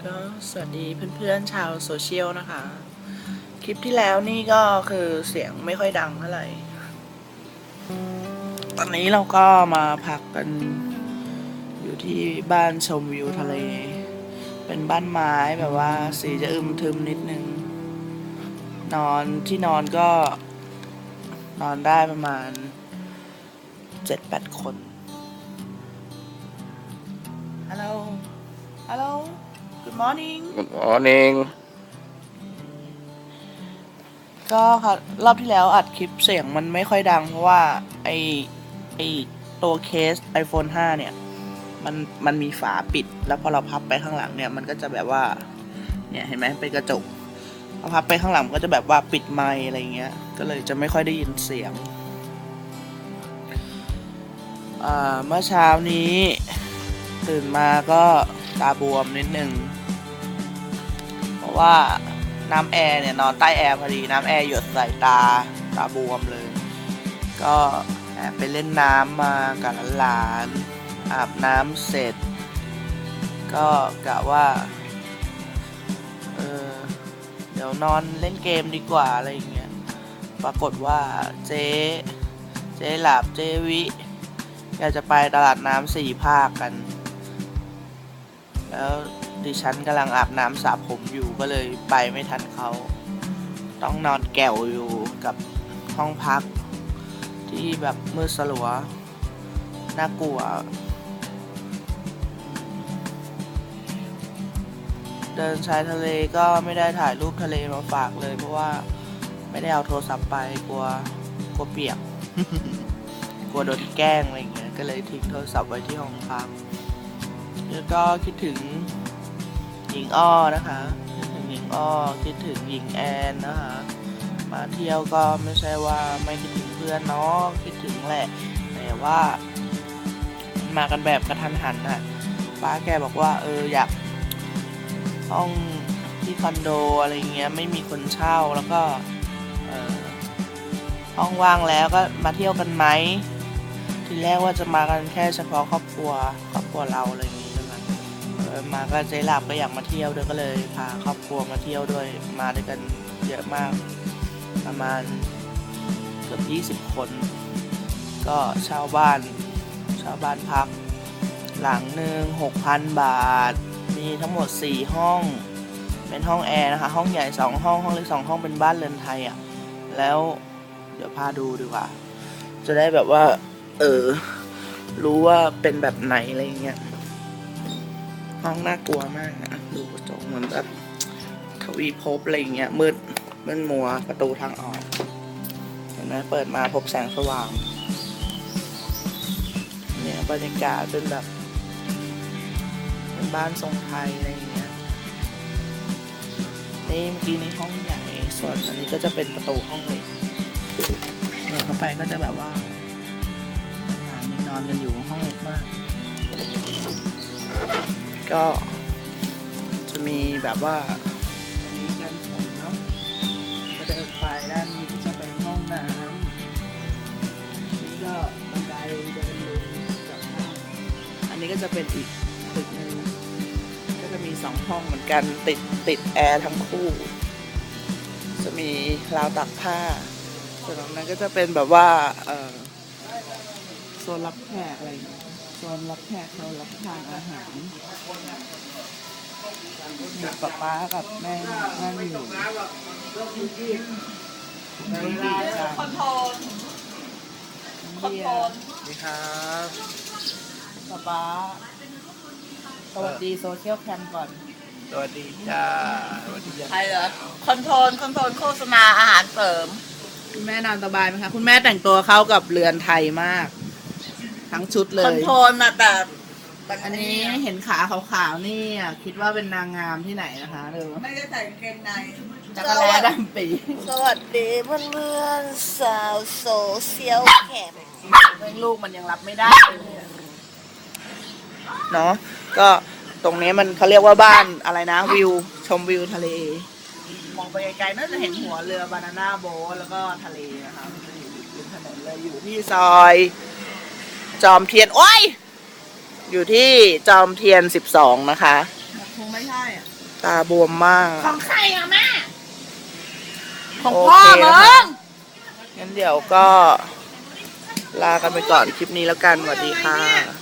ก็สวัสดีเพื่อนๆชาวโซเชียลนะคะ คลิปที่แล้วนี่ก็คือเสียงไม่ค่อยดังเท่าไหร่ ตอนนี้เราก็มาพักกันอยู่ที่บ้านชมวิวทะเล เป็นบ้านไม้แบบว่าสีจะอึมทึมนิดนึง นอนที่นอนก็ นอนได้ประมาณเจ็ดแปดคน ฮัลโหล ฮัลโหล good morning Good morning ก็ค่ะรอบที่แล้วอัดคลิปเสียงมันไม่ค่อยดัง เพราะว่าไอไอตัวเคส iPhone 5 เนี่ย มันมันมีฝาปิด แล้วพอเราพับไปข้างหลังเนี่ย มันก็จะแบบว่า เนี่ยเห็นไหมเป็นกระจกพอพับไปข้างหลังมันก็จะแบบว่าปิดไมค์อะไรเงี้ย ก็เลยจะไม่ค่อยได้ยินเสียงอ่าเมื่อเช้านี้ ตื่นมาก็ตาบวมนิดนึงเพราะ ว่าน้ำแอร์เนี่ยนอนใต้แอร์พอดีน้ำแอร์หยดใส่ตาตาบวมเลย ก็ไปเล่นน้ำมากับหลานอาบน้ำเสร็จ ก็กะว่าเออเดี๋ยวนอนเล่นเกมดีกว่าอะไรอย่างเงี้ยปรากฏว่าเจ๊เจ๊หลับเจ๊วิอยากจะไปตลาดน้ำสี่ภาคกัน แล้ว ดิฉันกำลังอาบน้ำสระผมอยู่ก็เลยไปไม่ทันเขา ต้องนอนแก่วอยู่กับห้องพัก ที่แบบมืดสลัว น่ากลัว เดินชายทะเลก็ไม่ได้ถ่ายรูปทะเลมาฝากเลยเพราะว่าไม่ได้เอาโทรศัพท์ไปกลัวกลัวเปียก กลัวโดนแกล้งอะไรเงี้ยก็เลยทิ้งโทรศัพท์ไว้ที่ห้องพักแล้วก็คิดถึง หญิงอ้อนะคะคิดถึงหญิงอ้อคิดถึงหญิงแอนนะคะ มาเที่ยวก็ไม่ใช่ว่าไม่คิดถึงเพื่อนเนาะคิดถึงแหละ แต่ว่า มากันแบบกระทันหันน่ะป้าแกบอกว่า เอออยากห้องที่คอนโดอะไรเงี้ยไม่มีคนเช่าแล้วก็เออห้องว่างแล้วก็มาเที่ยวกันไหม ทีแรกว่าจะมากันแค่เฉพาะครอบครัวครอบครัวเราอะไรอย่างงี้ใช่ไห มเออมาก็เจ๊หลับก็อยากมาเที่ยวด้วยก็เลยพาครอบครัวมาเที่ยวด้วยมาด้วยกันเยอะมาก ประมาณเกือบ20 คน ก็เช่าบ้านเช่าบ้านพัก หลังหนึ่ง6,000 บาท มีทั้งหมด 4 ห้อง เป็นห้องแอร์นะคะ ห้องใหญ่ 2 ห้อง ห้องเล็ก2ห้องเป็นบ้านเรือนไทยอะ่ะ แล้วเดี๋ยวพาดูดีกว่า จะได้แบบว่า เออ รู้ว่าเป็นแบบไหนอะไรเงี้ย ห้องน่ากลัวมากอะดูกระจกเหมือนแบบทวีภพอะไรอย่างเงี้ยมืดมืดมัวประตูทางออกเห็นไหมเปิดมาพบแสงสว่างเนี่ยบรรยากาศเป็นแบบเป็นบ้านทรงไทยอะไรเงี้ยนี่เมื่อกี้ในห้องใหญ่ส่วนอันนี้ก็จะเป็นประตูห้องเล็กเดินเข้าไปก็จะแบบว่าหลานยังนอนกันอยู่ห้องเล็กมาก ก็จะมีแบบว่าอันนี้กันฝนเนาะก็เดินไปด้านนี้ก็จะเป็นห้องน้ำนี่ก็บันไดเดินลงจากห้างอันนี้ก็จะเป็นอีกตึกหนึ่งก็จะมีสองห้องเหมือนกันติดติดแอร์ทั้งคู่ จะมีราวตักผ้าส่วนตรงนั้นก็จะเป็นแบบว่าโซนรับแขกอะไรอย่างเงี้ย โซนรับแขกโซนรับทานอาหารมีป๊าป๊ากับแม่นั่งอยู่แม่ดีจังคอนโทรลคอนโทรลสวัสดีครับป๊าป๊าสวัสดีโซเชียลแคมก่อน สวัสดีจ้าสวัสดีจ้าใครเหรอคอนโทรลคอนโทรลโฆษณาอาหารเสริม คุณแม่นอนสบายไหมคะ คุณแม่แต่งตัวเข้ากับเรือนไทยมาก ทั้งชุดเลคอนยโทรลนะแต่อันนี้เห็นขาขาวๆนี่อะคิดว่าเป็นนางงามที่ไหนนะคะดูไม่ได้ใส่กางเกงใน จักรแล้ดำปี สวัสดีเพื่อนเพื่อนๆสาวโซเชียลแคมเรื่องลูกมันยังรับไม่ได้เลยอะเนาะก็ตรงนี้มันเขาเรียกว่าบ้านอะไรนะวิวชมวิวทะเล มองไปไกลๆน่าจะเห็นหัวเรือบานาน่าโบ๊ทแล้วก็ทะเลนะคะมันจะอยู่ริมถนนเลยอยู่ที่ซอย จอมเทียน โอ้ย อยู่ที่จอมเทียนสิบสองนะคะ คงไม่ใช่อะตาบวมมาก ของใครอะแม่ของโอพ่อเคมึนะคะ ง งั้นเดี๋ยวก็ลากันไปก่อนคลิปนี้แล้วกันสวัสดีค่ะ